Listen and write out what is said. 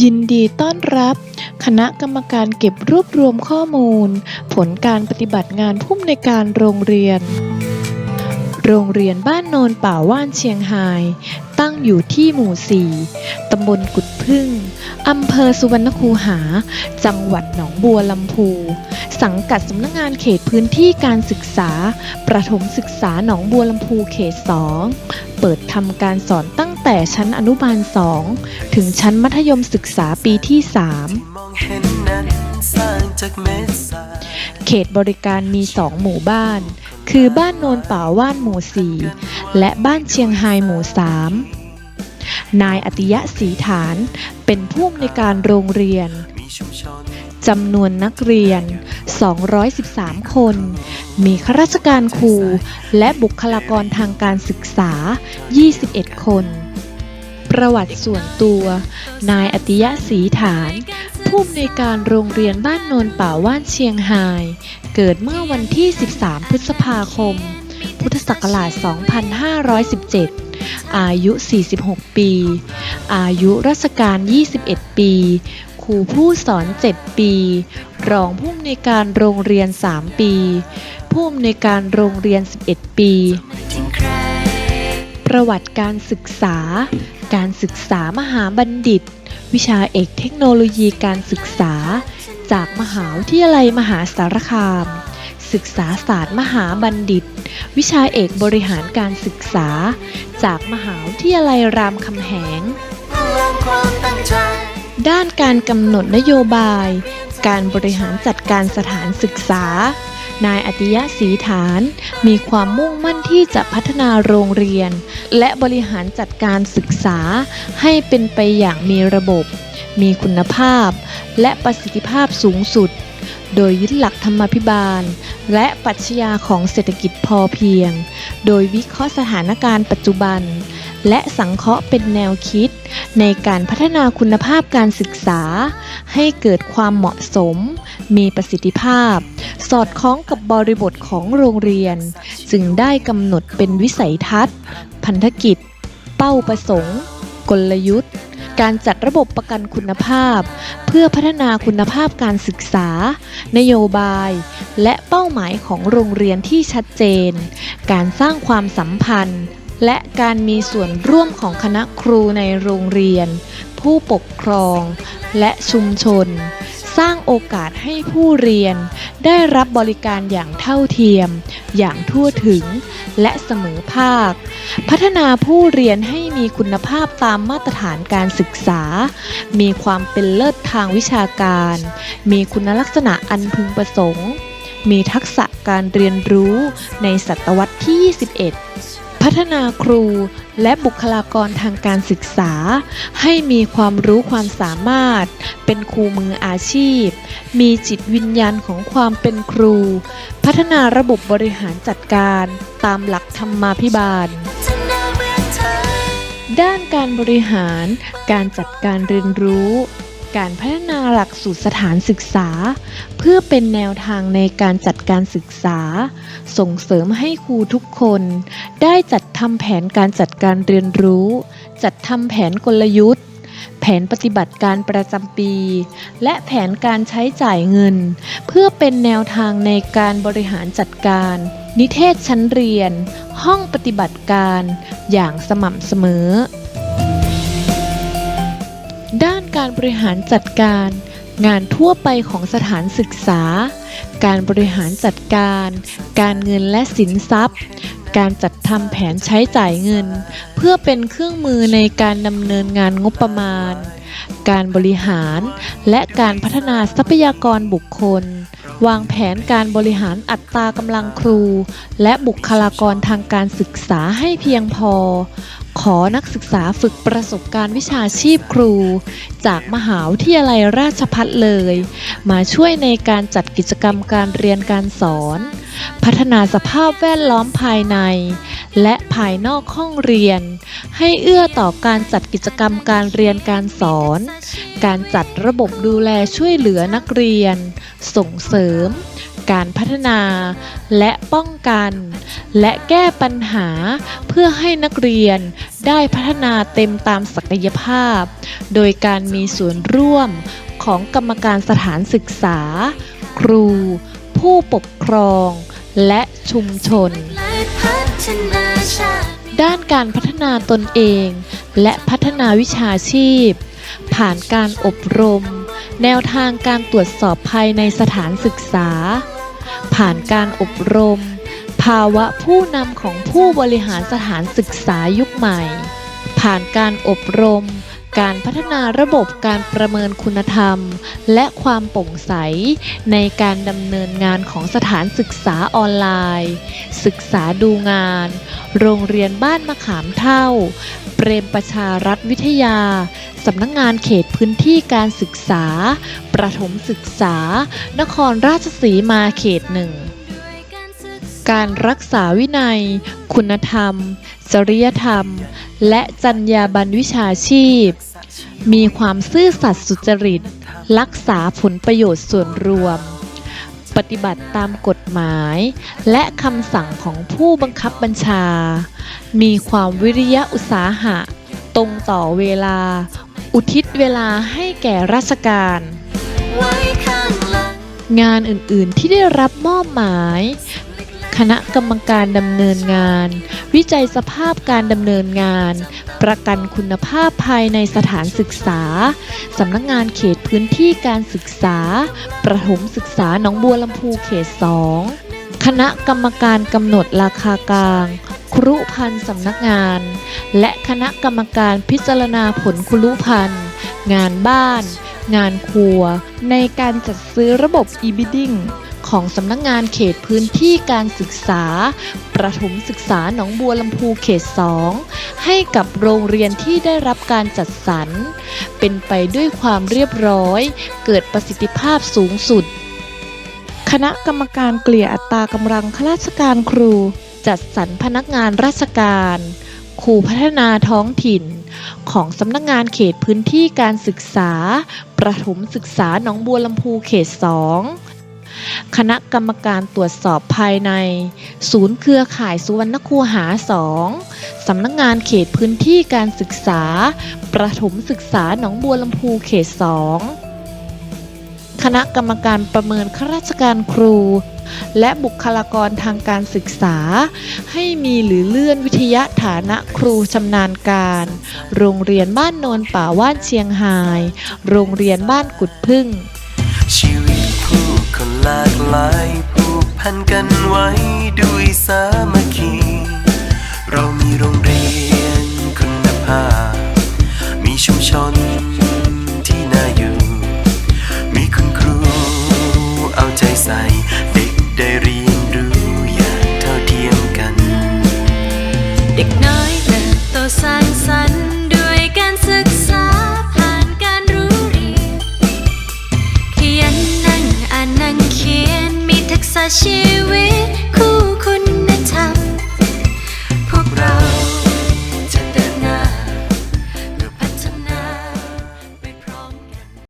ยินดีต้อนรับ คณะกรรมการเก็บรวบรวมข้อมูล ผลการปฏิบัติงานผู้อำนวยการโรงเรียน โรงเรียนบ้านโนนป่าว่านเชียงไฮตั้งอยู่ที่หมู่4ตำบลกุดพึ่ง อำเภอสุวรรณคูหา จังหวัดหนองบัวลำพู สังกัดสำนักงานเขตพื้นที่การศึกษา ประถมศึกษาหนองบัวลำพูเขต2เปิดทำการสอนตั้งแต่ชั้นอนุบาล2ถึงชั้นมัธยมศึกษาปีที่3มองเห็นนั้นสามเขตบริการมี2หมู่บ้าน คือบ้านโนนป่าว่านหมู่ 4 และบ้านเชียงไฮหมู่ 3 นายอติยะศรีฐานเป็นผู้อำนวยการโรงเรียนจำนวนนักเรียน 213 คน มีข้าราชการครู และบุคลากรทางการศึกษา 21 คน ประวัติส่วนตัว นายอติยะศรีฐาน ผู้อำนวยการโรงเรียนบ้านโนนป่าว่านเชียงไฮเกิดเมื่อวันที่ 13 พฤษภาคม พุทธศักราช 2517 อายุ 46 ปี อายุราชการ 21 ปี ครูผู้สอน 7 ปี รองผู้อำนวยการโรงเรียน 3 ปี ผู้อำนวยการโรงเรียน 11 ปี ประวัติการศึกษา การศึกษามหาบัณฑิต วิชาเอกเทคโนโลยีการศึกษา จากมหาวิทยาลัยมหาสารคาม ศึกษาศาสตร์มหาบัณฑิต วิชาเอกบริหารการศึกษา จากมหาวิทยาลัยรามคำแหงงด้านการกำหนดนโยบาย การบริหารจัดการสถานศึกษา นายอติยะศรีฐาน มีความมุ่งมั่นที่จะพัฒนาโรงเรียน และบริหารจัดการศึกษาให้เป็นไปอย่างมีระบบ มีคุณภาพ และประสิทธิภาพสูงสุด โดยยึดหลักธรรมาภิบาล และปรัชญาของเศรษฐกิจพอเพียง โดยวิเคราะห์สถานการณ์ปัจจุบัน และสังเคราะห์เป็นแนวคิด ในการพัฒนาคุณภาพการศึกษา ให้เกิดความเหมาะสม มีประสิทธิภาพ สอดคล้องกับบริบทของโรงเรียน จึงได้กำหนดเป็นวิสัยทัศน์ พันธกิจ เป้าประสงค์ กลยุทธ์ การจัดระบบประกันคุณภาพ เพื่อพัฒนาคุณภาพการศึกษา นโยบาย และเป้าหมายของโรงเรียนที่ชัดเจน การสร้างความสัมพันธ์ และการมีส่วนร่วมของคณะครูในโรงเรียน ผู้ปกครอง และชุมชน สร้างโอกาสให้ผู้เรียน ได้รับบริการอย่างเท่าเทียม อย่างทั่วถึง และเสมอภาค พัฒนาผู้เรียนให้มีคุณภาพตามมาตรฐานการศึกษา มีความเป็นเลิศทางวิชาการ มีคุณลักษณะอันพึงประสงค์ มีทักษะการเรียนรู้ในศตวรรษที่ 21 พัฒนาครูและบุคลากรทางการศึกษา ให้มีความรู้ความสามารถ เป็นครูมืออาชีพ มีจิตวิญญาณของความเป็นครู พัฒนาระบบบริหารจัดการตามหลักธรรมาภิบาล ด้านการบริหาร การจัดการเรียนรู้ การพัฒนาหลักสูตรสถานศึกษา เพื่อเป็นแนวทางในการจัดการศึกษา ส่งเสริมให้ครูทุกคน ได้จัดทำแผนการจัดการเรียนรู้ จัดทำแผนกลยุทธ์ แผนปฏิบัติการประจำปี และแผนการใช้จ่ายเงิน เพื่อเป็นแนวทางในการบริหารจัดการ นิเทศชั้นเรียน ห้องปฏิบัติการ อย่างสม่ำเสมอ การบริหารจัดการ งานทั่วไปของสถานศึกษา การบริหารจัดการ การเงินและสินทรัพย์ การจัดทำแผนใช้จ่ายเงิน เพื่อเป็นเครื่องมือในการดำเนินงานงบประมาณ การบริหารและการพัฒนาทรัพยากรบุคคล วางแผนการบริหารอัตรากำลังครู และบุคลากรทางการศึกษาให้เพียงพอ ขอนักศึกษาฝึกประสบการณ์วิชาชีพครู จากมหาวิทยาลัยราชภัฏเลย มาช่วยในการจัดกิจกรรมการเรียนการสอน พัฒนาสภาพแวดล้อมภายใน และภายนอกห้องเรียน ให้เอื้อต่อการจัดกิจกรรมการเรียนการสอน การจัดระบบดูแลช่วยเหลือนักเรียน ส่งเสริม การพัฒนา และป้องกัน และแก้ปัญหาเพื่อให้นักเรียนได้พัฒนาเต็มตามศักยภาพ โดยการมีส่วนร่วมของกรรมการสถานศึกษา ครู ผู้ปกครอง และชุมชน ด้านการพัฒนาตนเอง และพัฒนาวิชาชีพ ผ่านการอบรม แนวทางการตรวจสอบภายในสถานศึกษา ผ่านการอบรม ภาวะผู้นำของผู้บริหารสถานศึกษายุคใหม่ ผ่านการอบรม การพัฒนาระบบการประเมินคุณธรรม และความโปร่งใส ในการดำเนินงานของสถานศึกษาออนไลน์ ศึกษาดูงาน โรงเรียนบ้านมะขามเท่า เปรมประชารัฐวิทยา สำนักงงานเขตพื้นที่การศึกษา ประถมศึกษา นครราชสีมาเขตหนึ่งการศึกษาการรักษาวินัย คุณธรรม จริยธรรม และจรรยาบรรณวิชาชีพ มีความซื่อสัตย์สุจริต รักษาผลประโยชน์ส่วนรวม ปฏิบัติตามกฎหมาย และคำสั่งของผู้บังคับบัญชา มีความวิริยะอุตสาหะตรงต่อเวลา อุทิศเวลาให้แก่ราชการงหลังงานอื่นๆที่ได้รับมอบหมาย คณะกรรมการดำเนินงาน วิจัยสภาพการดำเนินงาน ประกันคุณภาพภายในสถานศึกษา สำนักงานเขตพื้นที่การศึกษา ประถมศึกษาหนองบัวลำพูเขต 2 คณะกรรมการกำหนดราคากลาง ครุพันธ์สำนักงาน และคณะกรรมการพิจารณาผลครุพันธ์งานบ้าน งานครัว ในการจัดซื้อระบบ e-bidding ของสำนักงานเขตพื้นที่การศึกษา ประถมศึกษาหนองบัวลำพูเขต 2 ให้กับโรงเรียนที่ได้รับการจัดสรร เป็นไปด้วยความเรียบร้อย เกิดประสิทธิภาพสูงสุด คณะกรรมการเกลี่ยอัตรากำลังข้าราชการครู จัดสรรพนักงานราชการครูพัฒนาท้องถิ่น ของสำนักงานเขตพื้นที่การศึกษา ประถมศึกษาหนองบัวลำพูเขต 2 คณะกรรมการตรวจสอบภายใน ศูนย์เครือข่ายสุวรรณคูหา 2 สำนักงานเขตพื้นที่การศึกษา ประถมศึกษาหนองบัวลำพูเขต 2 คณะกรรมการประเมินข้าราชการครู และบุคลากรทางการศึกษา ให้มีหรือเลื่อนวิทยาฐานะครูชำนาญการ โรงเรียนบ้านโนนป่าว่านเชียงไฮโรงเรียนบ้านกุดพึ่ง ชีวิตผู้คนหลากหลายผูกพันกันไว้ด้วยสามัคคี เรามีโรงเรียนคุณภาพมีชุมชน